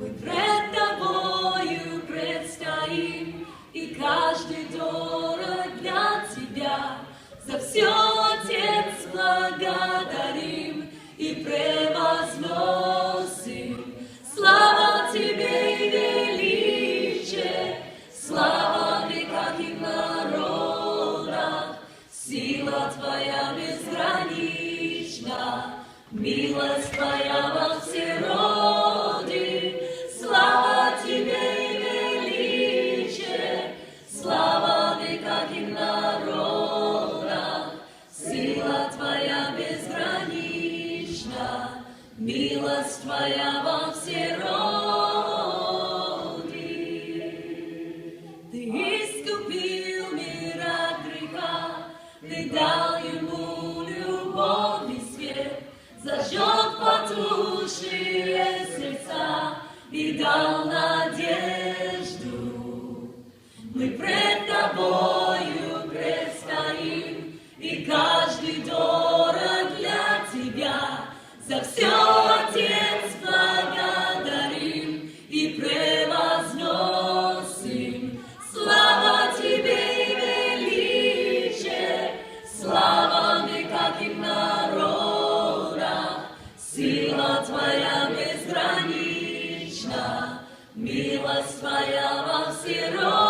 We Amen. наши сердца и дал надежду. Мы пред Тобою предстоим, и каждый дорог для Тебя за все. Милость Твоя во все роды.